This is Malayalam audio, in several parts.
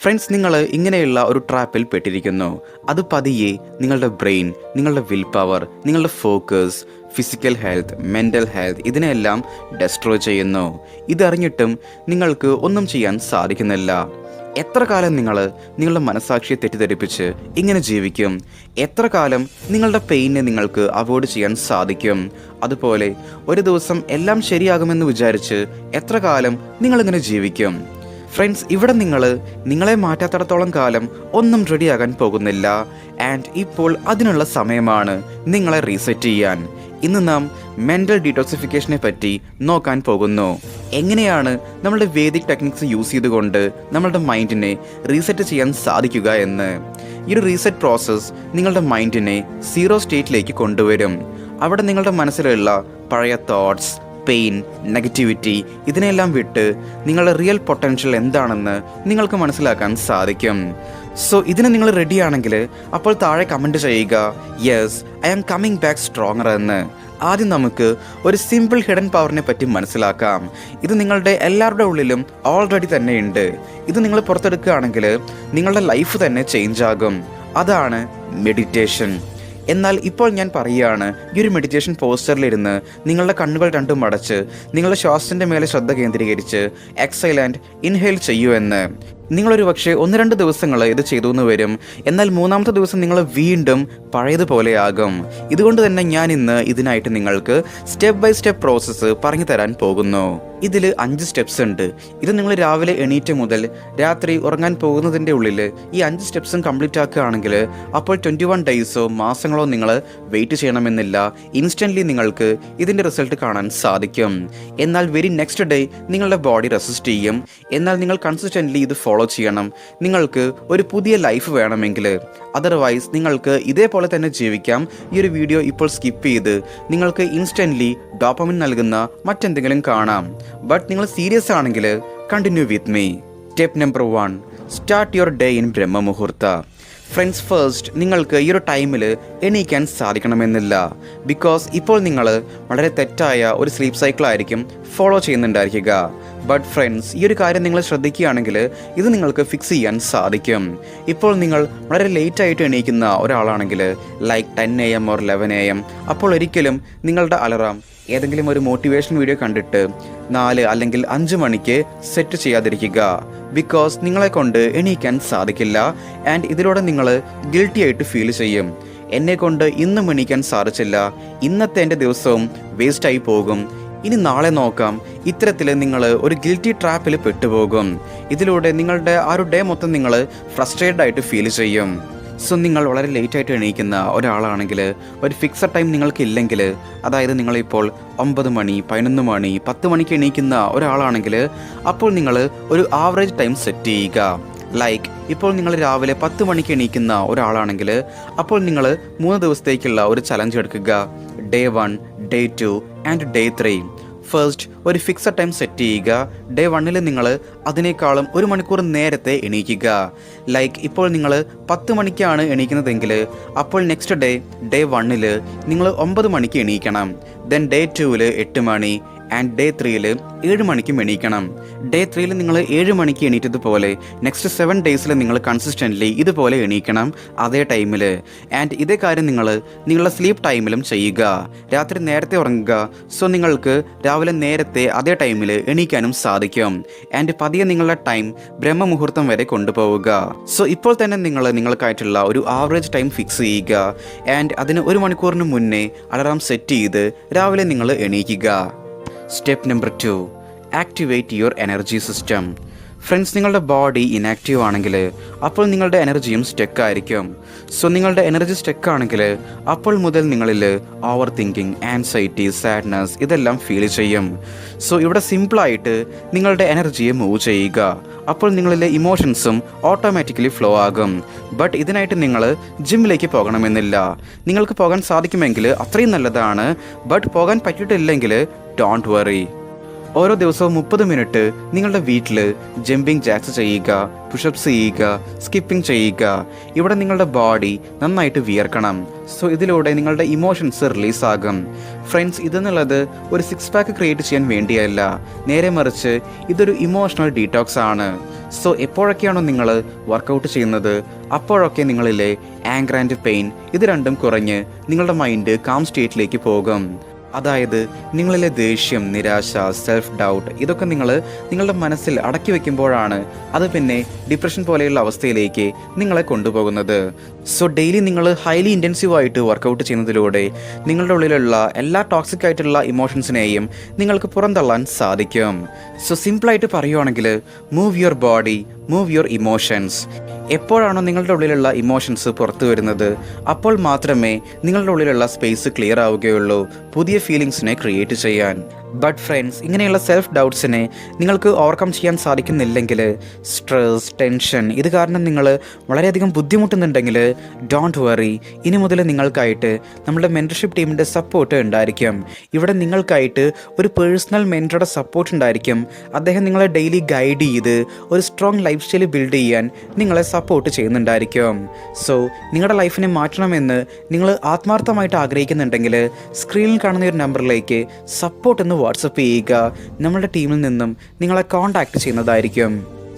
ഫ്രണ്ട്സ് നിങ്ങൾ ഇങ്ങനെയുള്ള ഒരു ട്രാപ്പിൽ പെട്ടിരിക്കുന്നു. അത് പതിയെ നിങ്ങളുടെ ബ്രെയിൻ നിങ്ങളുടെ വിൽ പവർ നിങ്ങളുടെ focus physical health mental health ഇതിനെല്ലാം ഡെസ്ട്രോ ചെയ്യുന്നു. ഇതറിഞ്ഞിട്ടും നിങ്ങൾക്ക് ഒന്നും ചെയ്യാൻ സാധിക്കുന്നില്ല. എത്ര കാലം നിങ്ങൾ നിങ്ങളുടെ മനസാക്ഷിയെ തെറ്റിദ്ധരിപ്പിച്ച് ഇങ്ങനെ ജീവിക്കും? എത്ര കാലം നിങ്ങളുടെ പെയിനെ നിങ്ങൾക്ക് അവോയ്ഡ് ചെയ്യാൻ സാധിക്കും? അതുപോലെ ഒരു ദിവസം എല്ലാം ശരിയാകുമെന്ന് വിചാരിച്ച് എത്ര കാലം നിങ്ങളിങ്ങനെ ജീവിക്കും? ഫ്രണ്ട്സ് ഇവിടെ നിങ്ങൾ നിങ്ങളെ മാറ്റാത്തിടത്തോളം കാലം ഒന്നും റെഡിയാകാൻ പോകുന്നില്ല. ആൻഡ് ഇപ്പോൾ അതിനുള്ള സമയമാണ് നിങ്ങളെ റീസെറ്റ് ചെയ്യാൻ. ഇന്ന് നാം മെന്റൽ ഡീറ്റോക്സിഫിക്കേഷനെ പറ്റി നോക്കാൻ പോകുന്നു. എങ്ങനെയാണ് നമ്മളുടെ വേദിക് ടെക്നിക്സ് യൂസ് ചെയ്തുകൊണ്ട് നമ്മളുടെ മൈൻഡിനെ റീസെറ്റ് ചെയ്യാൻ സാധിക്കുക എന്ന്? ഈ ഒരു റീസെറ്റ് പ്രോസസ്സ് നിങ്ങളുടെ മൈൻഡിനെ സീറോ സ്റ്റേറ്റിലേക്ക് കൊണ്ടുവരും. അവിടെ നിങ്ങളുടെ മനസ്സിലുള്ള പഴയ തോട്ട്സ് പെയിൻ നെഗറ്റിവിറ്റി ഇതിനെല്ലാം വിട്ട് നിങ്ങളുടെ റിയൽ പൊട്ടൻഷ്യൽ എന്താണെന്ന് നിങ്ങൾക്ക് മനസ്സിലാക്കാൻ സാധിക്കും. സോ ഇതിന് നിങ്ങൾ റെഡി ആണെങ്കിൽ അപ്പോൾ താഴെ കമന്റ് ചെയ്യുക. Yes I am coming back stronger എന്ന്. ആദ്യം നമുക്ക് ഒരു സിമ്പിൾ ഹിഡൻ പവറിനെ പറ്റി മനസ്സിലാക്കാം. ഇത് നിങ്ങളുടെ എല്ലാവരുടെ ഉള്ളിലും ഓൾറെഡി തന്നെ ഉണ്ട്. ഇത് നിങ്ങൾ പുറത്തെടുക്കുകയാണെങ്കിൽ നിങ്ങളുടെ ലൈഫ് തന്നെ ചേഞ്ച് ആകും. അതാണ് മെഡിറ്റേഷൻ എന്നാൽ ഇപ്പോൾ ഞാൻ പറയുകയാണ് ഈ ഒരു മെഡിറ്റേഷൻ പോസ്റ്ററിലിരുന്ന് നിങ്ങളുടെ കണ്ണുകൾ രണ്ടും അടച്ച് നിങ്ങളുടെ ശ്വാസത്തിന്റെ മേലെ ശ്രദ്ധ കേന്ദ്രീകരിച്ച് എക്സൈൽ ആൻഡ് ഇൻഹെയിൽ ചെയ്യൂ എന്ന്. നിങ്ങളൊരു പക്ഷേ ഒന്ന് രണ്ട് ദിവസങ്ങൾ ഇത് ചെയ്തു എന്ന് വരും. എന്നാൽ മൂന്നാമത്തെ ദിവസം നിങ്ങൾ വീണ്ടും പഴയതുപോലെയാകും ഇതുകൊണ്ട് തന്നെ ഞാൻ ഇന്ന് ഇതിനായിട്ട് നിങ്ങൾക്ക് സ്റ്റെപ്പ് ബൈ സ്റ്റെപ്പ് പ്രോസസ്സ് പറഞ്ഞു തരാൻ പോകുന്നു. ഇതിൽ അഞ്ച് സ്റ്റെപ്സ് ഉണ്ട്. ഇത് നിങ്ങൾ രാവിലെ എണീറ്റ് മുതൽ രാത്രി ഉറങ്ങാൻ പോകുന്നതിന്റെ ഉള്ളിൽ ഈ അഞ്ച് സ്റ്റെപ്സും കംപ്ലീറ്റ് ആക്കുകയാണെങ്കിൽ അപ്പോൾ ട്വന്റി വൺ ഡേയ്സോ മാസങ്ങളോ നിങ്ങൾ വെയിറ്റ് ചെയ്യണമെന്നില്ല. ഇൻസ്റ്റന്റ്ലി നിങ്ങൾക്ക് ഇതിന്റെ റിസൾട്ട് കാണാൻ സാധിക്കും. എന്നാൽ വെരി നെക്സ്റ്റ് ഡേ നിങ്ങളുടെ ബോഡി റെസിസ്റ്റ് ചെയ്യും. എന്നാൽ നിങ്ങൾ കൺസിസ്റ്റന്റ്ലി ഇത് ഫോളോ ചെയ്യണം. നിങ്ങൾക്ക് ഒരു പുതിയ ലൈഫ് വേണമെങ്കിൽ അതർവൈസ് നിങ്ങൾക്ക് ഇതേപോലെ തന്നെ ജീവിക്കാം. ഈ ഒരു വീഡിയോ ഇപ്പോൾ സ്കിപ്പ് ചെയ്ത് നിങ്ങൾക്ക് ഇൻസ്റ്റന്റ്ലി ഡോപ്പമിൻ നൽകുന്ന മറ്റെന്തെങ്കിലും കാണാം. ബട്ട് നിങ്ങൾ സീരിയസ് ആണെങ്കിൽ continue with me step number one start your day in Brahma Muhurta friends first നിങ്ങൾക്ക് ഈ ഒരു ടൈമിൽ എണീക്കാൻ സാധിക്കണമെന്നില്ല. ബിക്കോസ് ഇപ്പോൾ നിങ്ങൾ വളരെ തെറ്റായ ഒരു സ്ലീപ്പ് സൈക്കിൾ ആയിരിക്കും ഫോളോ ചെയ്യുന്നുണ്ടായിരിക്കുക. ബട്ട് ഫ്രണ്ട്സ് ഈ ഒരു കാര്യം നിങ്ങൾ ശ്രദ്ധിക്കുകയാണെങ്കിൽ ഇത് നിങ്ങൾക്ക് ഫിക്സ് ചെയ്യാൻ സാധിക്കും. ഇപ്പോൾ നിങ്ങൾ വളരെ ലേറ്റ് ആയിട്ട് എണീക്കുന്ന ഒരാളാണെങ്കിൽ like ten A M or eleven A M അപ്പോൾ ഒരിക്കലും നിങ്ങളുടെ അലറാം ഏതെങ്കിലും ഒരു മോട്ടിവേഷൻ വീഡിയോ കണ്ടിട്ട് നാല് അല്ലെങ്കിൽ അഞ്ച് മണിക്ക് സെറ്റ് ചെയ്യാതിരിക്കുക. ബിക്കോസ് നിങ്ങളെ കൊണ്ട് എണീക്കാൻ സാധിക്കില്ല. ആൻഡ് ഇതിലൂടെ നിങ്ങൾ ഗിൽട്ടി ആയിട്ട് ഫീൽ ചെയ്യും. എന്നെ കൊണ്ട് ഇന്നും എണീക്കാൻ സാധിച്ചില്ല. ഇന്നത്തെ എന്റെ ദിവസവും വേസ്റ്റായി പോകും. ഇനി നാളെ നോക്കാം. ഇത്തരത്തിൽ നിങ്ങൾ ഒരു ഗിൽറ്റി ട്രാപ്പിൽ പെട്ടുപോകും. ഇതിലൂടെ നിങ്ങളുടെ ആ ഒരു ഡേ മൊത്തം നിങ്ങൾ ഫ്രസ്ട്രേറ്റഡ് ആയിട്ട് ഫീൽ ചെയ്യും. സോ നിങ്ങൾ വളരെ ലേറ്റായിട്ട് എണീക്കുന്ന ഒരാളാണെങ്കിൽ ഒരു ഫിക്സഡ് ടൈം നിങ്ങൾക്ക് നിങ്ങൾക്കില്ലെങ്കിൽ അതായത് നിങ്ങളിപ്പോൾ ഒമ്പത് മണി പതിനൊന്ന് മണി പത്ത് മണിക്ക് എണീക്കുന്ന ഒരാളാണെങ്കിൽ അപ്പോൾ നിങ്ങൾ ഒരു ആവറേജ് ടൈം സെറ്റ് ചെയ്യുക. ലൈക്ക് ഇപ്പോൾ നിങ്ങൾ രാവിലെ പത്ത് മണിക്ക് എണീക്കുന്ന ഒരാളാണെങ്കിൽ അപ്പോൾ നിങ്ങൾ മൂന്ന് ദിവസത്തേക്കുള്ള ഒരു ചലഞ്ച് എടുക്കുക. Day one day two and day three first ഒരു ഫിക്സഡ് ടൈം സെറ്റ് ചെയ്യുക. ഡേ വണ്ണിൽ നിങ്ങൾ അതിനേക്കാളും ഒരു മണിക്കൂർ നേരത്തെ എണീക്കുക. ലൈക്ക് ഇപ്പോൾ നിങ്ങൾ പത്ത് മണിക്കാണ് എണീക്കുന്നതെങ്കിൽ അപ്പോൾ നെക്സ്റ്റ് ഡേ ഡേ വണ്ണിൽ നിങ്ങൾ ഒമ്പത് മണിക്ക് എണീക്കണം. ദെൻ ഡേ ടുവിൽ എട്ട് മണി ആൻഡ് ഡേ ത്രീയിൽ ഏഴ് മണിക്കും എണീക്കണം. ഡേ ത്രീയിൽ നിങ്ങൾ ഏഴ് മണിക്ക് എണീറ്റതുപോലെ നെക്സ്റ്റ് സെവൻ ഡേയ്സിൽ നിങ്ങൾ കൺസിസ്റ്റന്റ്ലി ഇതുപോലെ എണീക്കണം അതേ ടൈമിൽ ആൻഡ് ഇതേ കാര്യം നിങ്ങൾ നിങ്ങളുടെ സ്ലീപ്പ് ടൈമിലും ചെയ്യുക. രാത്രി നേരത്തെ ഉറങ്ങുക. സോ നിങ്ങൾക്ക് രാവിലെ നേരത്തെ അതേ ടൈമിൽ എണീക്കാനും സാധിക്കും. ആൻഡ് പതിയെ നിങ്ങളുടെ ടൈം ബ്രഹ്മമുഹൂർത്തം വരെ കൊണ്ടുപോവുക. സോ ഇപ്പോൾ തന്നെ നിങ്ങൾ നിങ്ങൾക്കായിട്ടുള്ള ഒരു ആവറേജ് ടൈം ഫിക്സ് ചെയ്യുക. ആൻഡ് അതിന് ഒരു മണിക്കൂറിന് മുന്നേ അലാറം സെറ്റ് ചെയ്ത് രാവിലെ നിങ്ങൾ എണീക്കുക. Step number two activate your energy system friends നിങ്ങളുടെ ബോഡി ഇനാക്റ്റീവ് ആണെങ്കിൽ അപ്പോൾ നിങ്ങളുടെ എനർജിയും സ്റ്റെക്ക് ആയിരിക്കും. സോ നിങ്ങളുടെ എനർജി സ്റ്റെക്ക് ആണെങ്കിൽ അപ്പോൾ മുതൽ നിങ്ങളിൽ ഓവർ തിങ്കിങ് ആൻസൈറ്റി സാഡ്നസ് ഇതെല്ലാം ഫീൽ ചെയ്യും. സോ ഇവിടെ സിമ്പിളായിട്ട് നിങ്ങളുടെ എനർജിയെ മൂവ് ചെയ്യുക. അപ്പോൾ നിങ്ങളിലെ ഇമോഷൻസും ഓട്ടോമാറ്റിക്കലി ഫ്ലോ ആകും. ബട്ട് ഇതിനായിട്ട് നിങ്ങൾ ജിമ്മിലേക്ക് പോകണമെന്നില്ല. നിങ്ങൾക്ക് പോകാൻ സാധിക്കുമെങ്കിൽ അത്രയും നല്ലതാണ്. ബട്ട് പോകാൻ പറ്റിയിട്ടില്ലെങ്കിൽ ഡോണ്ട് വറി ഓരോ ദിവസവും മുപ്പത് മിനിറ്റ് നിങ്ങളുടെ വീട്ടിൽ ജമ്പിങ് ജാക്സ് ചെയ്യുക പുഷപ്സ് ചെയ്യുക സ്കിപ്പിംഗ് ചെയ്യുക. ഇവിടെ നിങ്ങളുടെ ബോഡി നന്നായിട്ട് വിയർക്കണം. സോ ഇതിലൂടെ നിങ്ങളുടെ ഇമോഷൻസ് റിലീസ് ആകും. ഫ്രണ്ട്സ് ഇതെന്നുള്ളത് ഒരു സിക്സ് പാക്ക് ക്രിയേറ്റ് ചെയ്യാൻ വേണ്ടിയല്ല. നേരെ മറിച്ച് ഇതൊരു ഇമോഷണൽ ഡീറ്റോക്സ് ആണ്. സോ എപ്പോഴൊക്കെയാണോ നിങ്ങൾ വർക്കൗട്ട് ചെയ്യുന്നത് അപ്പോഴൊക്കെ നിങ്ങളിലെ ആങ്കർ ആൻഡ് പെയിൻ ഇത് രണ്ടും കുറഞ്ഞ് നിങ്ങളുടെ മൈൻഡ് കാം സ്റ്റേറ്റിലേക്ക് പോകും. അതായത് നിങ്ങളിലെ ദേഷ്യം നിരാശ സെൽഫ് ഡൗട്ട് ഇതൊക്കെ നിങ്ങൾ നിങ്ങളുടെ മനസ്സിൽ അടക്കി വെക്കുമ്പോഴാണ് അത് പിന്നെ ഡിപ്രഷൻ പോലെയുള്ള അവസ്ഥയിലേക്ക് നിങ്ങളെ കൊണ്ടുപോകുന്നത്. സോ ഡെയിലി നിങ്ങൾ ഹൈലി ഇന്റൻസീവ് ആയിട്ട് വർക്കൗട്ട് ചെയ്യുന്നതിലൂടെ നിങ്ങളുടെ ഉള്ളിലുള്ള എല്ലാ ടോക്സിക് ആയിട്ടുള്ള ഇമോഷൻസിനെയും നിങ്ങൾക്ക് പുറന്തള്ളാൻ സാധിക്കും. സോ സിമ്പിളായിട്ട് പറയുവാണെങ്കിൽ move your body move your emotions എപ്പോഴാണോ നിങ്ങളുടെ ഉള്ളിലുള്ള ഇമോഷൻസ് പുറത്തു വരുന്നത് അപ്പോൾ മാത്രമേ നിങ്ങളുടെ ഉള്ളിലുള്ള സ്പേസ് ക്ലിയർ ആവുകയുള്ളൂ പുതിയ ഫീലിങ്സിനെ ക്രിയേറ്റ് ചെയ്യാൻ. ബട്ട് ഫ്രണ്ട്സ് ഇങ്ങനെയുള്ള സെൽഫ് ഡൗട്ട്സിനെ നിങ്ങൾക്ക് ഓവർകം ചെയ്യാൻ സാധിക്കുന്നില്ലെങ്കിൽ സ്ട്രെസ് ടെൻഷൻ ഇത് കാരണം നിങ്ങൾ വളരെയധികം ബുദ്ധിമുട്ടുന്നുണ്ടെങ്കിൽ ഡോണ്ട് വറി ഇനി മുതൽ നിങ്ങൾക്കായിട്ട് നമ്മുടെ മെന്റർഷിപ്പ് ടീമിന്റെ സപ്പോർട്ട് ഉണ്ടായിരിക്കും. ഇവിടെ നിങ്ങൾക്കായിട്ട് ഒരു പേഴ്സണൽ മെന്ററുടെ സപ്പോർട്ട് ഉണ്ടായിരിക്കും. അദ്ദേഹം നിങ്ങളെ ഡെയിലി ഗൈഡ് ചെയ്ത് ഒരു സ്ട്രോങ് ലൈഫ് സ്റ്റൈൽ ബിൽഡ് ചെയ്യാൻ നിങ്ങളെ സപ്പോർട്ട് ചെയ്യുന്നുണ്ടായിരിക്കും. സോ നിങ്ങളുടെ ലൈഫിനെ മാറ്റണമെന്ന് നിങ്ങൾ ആത്മാർത്ഥമായിട്ട് ആഗ്രഹിക്കുന്നുണ്ടെങ്കിൽ സ്ക്രീനിൽ കാണുന്ന ഒരു നമ്പറിലേക്ക് സപ്പോർട്ട് എന്ന് വാട്സപ്പ് ചെയ്യുക. നമ്മുടെ ടീമിൽ നിന്നും നിങ്ങളെ കോൺടാക്ട് ചെയ്യുന്നതായിരിക്കും.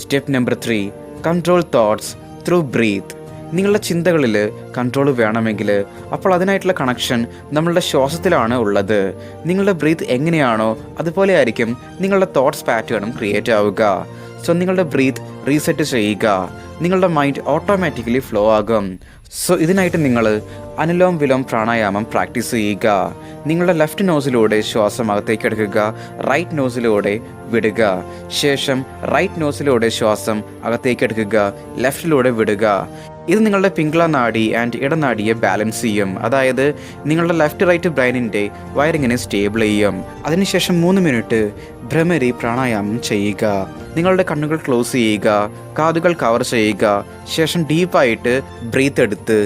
Step number three control thoughts through breath നിങ്ങളുടെ ചിന്തകളിൽ കൺട്രോൾ വേണമെങ്കിൽ അപ്പോൾ അതിനായിട്ടുള്ള കണക്ഷൻ നമ്മളുടെ ശ്വാസത്തിലാണ് ഉള്ളത്. നിങ്ങളുടെ ബ്രീത്ത് എങ്ങനെയാണോ അതുപോലെ ആയിരിക്കും നിങ്ങളുടെ തോട്ട്സ് പാറ്റേണും ക്രിയേറ്റ് ആവുക. സോ നിങ്ങളുടെ ബ്രീത്ത് റീസെറ്റ് ചെയ്യുക. നിങ്ങളുടെ മൈൻഡ് ഓട്ടോമാറ്റിക്കലി ഫ്ലോ ആകും. സോ ഇതിനായിട്ട് നിങ്ങൾ അനുലോം വിലോം പ്രാണായാമം പ്രാക്ടീസ് ചെയ്യുക. നിങ്ങളുടെ ലെഫ്റ്റ് നോസിലൂടെ ശ്വാസം അകത്തേക്ക് എടുക്കുക. റൈറ്റ് നോസിലൂടെ വിടുക. ശേഷം റൈറ്റ് നോസിലൂടെ ശ്വാസം അകത്തേക്ക് എടുക്കുക. ലെഫ്റ്റിലൂടെ വിടുക. ഇത് നിങ്ങളുടെ പിങ്കള നാഡി ആൻഡ് ഇടനാടിയെ ബാലൻസ് ചെയ്യും. അതായത് നിങ്ങളുടെ ലെഫ്റ്റ് റൈറ്റ് ബ്രെയിനിന്റെ വയറിങ്ങിനെ സ്റ്റേബിൾ ചെയ്യും. അതിനുശേഷം മൂന്ന് മിനിറ്റ് ഭ്രമരി പ്രാണായാമം ചെയ്യുക. നിങ്ങളുടെ കണ്ണുകൾ ക്ലോസ് ചെയ്യുക. കാതുകൾ കവർ ചെയ്യുക. ശേഷം ഡീപ്പായിട്ട് ബ്രീത്ത് എടുത്ത്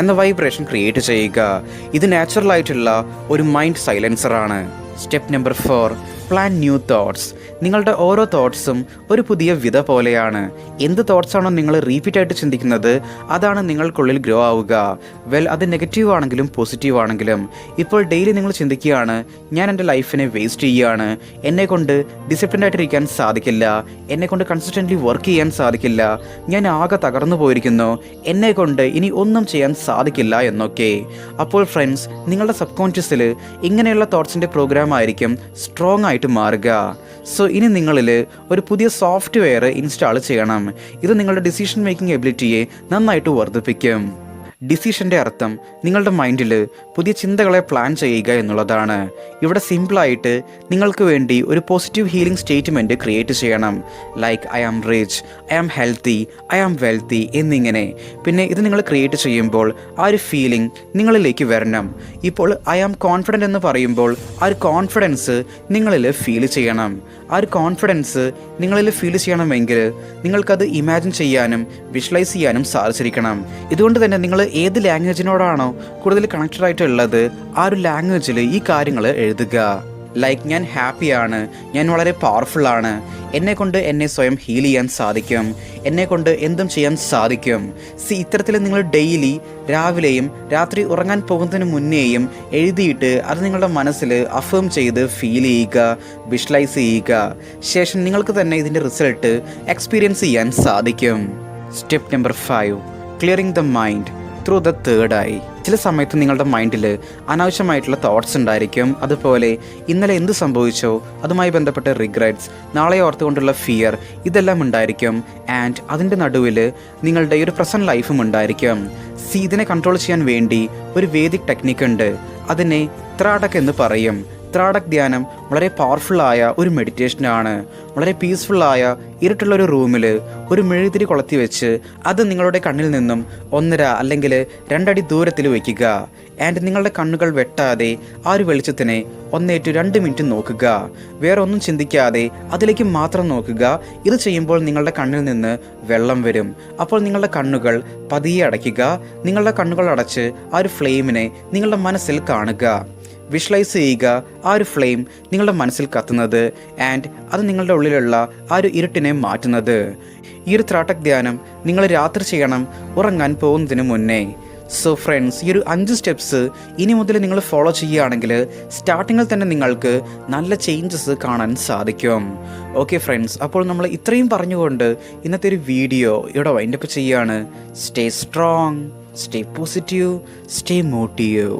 എന്ന വൈബ്രേഷൻ ക്രിയേറ്റ് ചെയ്യുക. ഇത് നാച്ചുറൽ ആയിട്ടുള്ള ഒരു മൈൻഡ് സൈലൻസർ ആണ്. Step number four plan new thoughts നിങ്ങളുടെ ഓരോ തോട്ട്സും ഒരു പുതിയ വിധ പോലെയാണ്. എന്ത് തോട്ട്സ് ആണോ നിങ്ങൾ റീപ്പീറ്റ് ആയിട്ട് ചിന്തിക്കുന്നത് അതാണ് നിങ്ങൾക്കുള്ളിൽ ഗ്രോ ആവുക. വെൽ അത് നെഗറ്റീവ് ആണെങ്കിലും പോസിറ്റീവ് ആണെങ്കിലും. ഇപ്പോൾ ഡെയിലി നിങ്ങൾ ചിന്തിക്കുകയാണ് ഞാൻ എന്റെ ലൈഫിനെ വേസ്റ്റ് ചെയ്യുകയാണ്. എന്നെ കൊണ്ട് ഡിസിപ്ലിൻഡായിട്ടിരിക്കാൻ സാധിക്കില്ല. എന്നെ കൊണ്ട് കൺസിസ്റ്റന്റ്ലി വർക്ക് ചെയ്യാൻ സാധിക്കില്ല. ഞാൻ ആകെ തകർന്നു പോയിരിക്കുന്നു. എന്നെ കൊണ്ട് ഇനി ഒന്നും ചെയ്യാൻ സാധിക്കില്ല എന്നൊക്കെ. അപ്പോൾ ഫ്രണ്ട്സ് നിങ്ങളുടെ സബ് കോൺഷ്യസിൽ ഇങ്ങനെയുള്ള തോട്ട്സിന്റെ പ്രോഗ്രാം ആയിരിക്കും സ്ട്രോങ് ആയിട്ട് മാറുക. സോ ഇനി നിങ്ങളിൽ ഒരു പുതിയ സോഫ്റ്റ്വെയർ ഇൻസ്റ്റാൾ ചെയ്യണം. ഇത് നിങ്ങളുടെ ഡിസിഷൻ മേക്കിംഗ് എബിലിറ്റിയെ നന്നായിട്ട് വർദ്ധിപ്പിക്കും. ഡിസിഷന്റെ അർത്ഥം നിങ്ങളുടെ മൈൻഡിൽ പുതിയ ചിന്തകളെ പ്ലാൻ ചെയ്യുക എന്നുള്ളതാണ്. ഇവിടെ സിമ്പിളായിട്ട് നിങ്ങൾക്ക് വേണ്ടി ഒരു പോസിറ്റീവ് ഹീലിംഗ് സ്റ്റേറ്റ്മെന്റ് ക്രിയേറ്റ് ചെയ്യണം. Like I am rich I am healthy I am wealthy എന്നിങ്ങനെ. പിന്നെ ഇത് നിങ്ങൾ ക്രിയേറ്റ് ചെയ്യുമ്പോൾ ആ ഒരു ഫീലിംഗ് നിങ്ങളിലേക്ക് വരണം. ഇപ്പോൾ ഐ ആം കോൺഫിഡന്റ് എന്ന് പറയുമ്പോൾ ആ ഒരു കോൺഫിഡൻസ് നിങ്ങളിൽ ഫീൽ ചെയ്യണം. ആ ഒരു കോൺഫിഡൻസ് നിങ്ങളിൽ ഫീൽ ചെയ്യണമെങ്കിൽ നിങ്ങൾക്കത് ഇമാജിൻ ചെയ്യാനും വിഷ്വലൈസ് ചെയ്യാനും സാധിച്ചിരിക്കണം. ഇതുകൊണ്ട് തന്നെ നിങ്ങൾ ഏത് ലാംഗ്വേജിനോടാണോ കൂടുതൽ കണക്റ്റഡ് ആയിട്ടുള്ളത് ആ ഒരു ലാംഗ്വേജിൽ ഈ കാര്യങ്ങൾ എഴുതുക. ലൈക്ക് ഞാൻ ഹാപ്പിയാണ് ഞാൻ വളരെ പവർഫുള്ളാണ് എന്നെക്കൊണ്ട് എന്നെ സ്വയം ഹീൽ ചെയ്യാൻ സാധിക്കും. എന്നെക്കൊണ്ട് എന്തും ചെയ്യാൻ സാധിക്കും. സി ഇത്തരത്തിൽ നിങ്ങൾ ഡെയിലി രാവിലെയും രാത്രി ഉറങ്ങാൻ പോകുന്നതിന് മുന്നേയും എഴുതിയിട്ട് അത് നിങ്ങളുടെ മനസ്സിൽ അഫേം ചെയ്ത് ഫീൽ ചെയ്യുക വിഷ്വലൈസ് ചെയ്യുക. ശേഷം നിങ്ങൾക്ക് തന്നെ ഇതിന്റെ റിസൾട്ട് എക്സ്പീരിയൻസ് ചെയ്യാൻ സാധിക്കും. Step number five clearing the mind through the third ആയി ചില സമയത്ത് നിങ്ങളുടെ മൈൻഡിൽ അനാവശ്യമായിട്ടുള്ള തോട്ട്സ് ഉണ്ടായിരിക്കും. അതുപോലെ ഇന്നലെ എന്ത് സംഭവിച്ചോ അതുമായി ബന്ധപ്പെട്ട റിഗ്രറ്റ്സ് നാളെ ഓർത്തുകൊണ്ടുള്ള ഫിയർ ഇതെല്ലാം ഉണ്ടായിരിക്കും. ആൻഡ് അതിന്റെ നടുവിൽ നിങ്ങളുടെ ഒരു പ്രസന്റ് ലൈഫും ഉണ്ടായിരിക്കും. സി ഇതിനെ കൺട്രോൾ ചെയ്യാൻ വേണ്ടി ഒരു വേദിക് ടെക്നിക്ക് ഉണ്ട്. അതിനെ ത്രാടക് എന്ന് പറയും. ത്രാടക് ധ്യാനം വളരെ പവർഫുള്ളായ ഒരു മെഡിറ്റേഷനാണ് വളരെ പീസ്ഫുള്ളായ ഇരുട്ടുള്ള ഒരു റൂമിൽ ഒരു മെഴുതിരി കൊളത്തി വെച്ച് അത് നിങ്ങളുടെ കണ്ണിൽ നിന്നും ഒന്നര അല്ലെങ്കിൽ രണ്ടടി ദൂരത്തിൽ വയ്ക്കുക. ആൻഡ് നിങ്ങളുടെ കണ്ണുകൾ വെട്ടാതെ ആ ഒരു വെളിച്ചത്തിനെ ഒന്നേറ്റു രണ്ട് മിനിറ്റ് നോക്കുക. വേറെ ഒന്നും ചിന്തിക്കാതെ അതിലേക്ക് മാത്രം നോക്കുക. ഇത് ചെയ്യുമ്പോൾ നിങ്ങളുടെ കണ്ണിൽ നിന്ന് വെള്ളം വരും. അപ്പോൾ നിങ്ങളുടെ കണ്ണുകൾ പതിയെ അടയ്ക്കുക. നിങ്ങളുടെ കണ്ണുകൾ അടച്ച് ആ ഒരു ഫ്ലെയിമിനെ നിങ്ങളുടെ മനസ്സിൽ കാണുക. വിഷ്വലൈസ് ചെയ്യുക ആ ഒരു ഫ്ലെയിം നിങ്ങളുടെ മനസ്സിൽ കത്തുന്നത് ആൻഡ് അത് നിങ്ങളുടെ ഉള്ളിലുള്ള ആ ഒരു ഇരുട്ടിനെ മാറ്റുന്നത്. ഈ ഒരു ത്രാട്ടക് ധ്യാനം നിങ്ങൾ രാത്രി ചെയ്യണം ഉറങ്ങാൻ പോകുന്നതിന് മുന്നേ. സോ ഫ്രണ്ട്സ് ഈ ഒരു അഞ്ച് സ്റ്റെപ്സ് ഇനി മുതൽ നിങ്ങൾ ഫോളോ ചെയ്യുകയാണെങ്കിൽ സ്റ്റാർട്ടിങ്ങിൽ തന്നെ നിങ്ങൾക്ക് നല്ല ചേഞ്ചസ് കാണാൻ സാധിക്കും. ഓക്കെ ഫ്രണ്ട്സ് അപ്പോൾ നമ്മൾ ഇത്രയും പറഞ്ഞുകൊണ്ട് ഇന്നത്തെ ഒരു വീഡിയോ ഇവിടെ വൈൻഡപ്പ് ചെയ്യുകയാണ്. Stay strong stay positive stay motive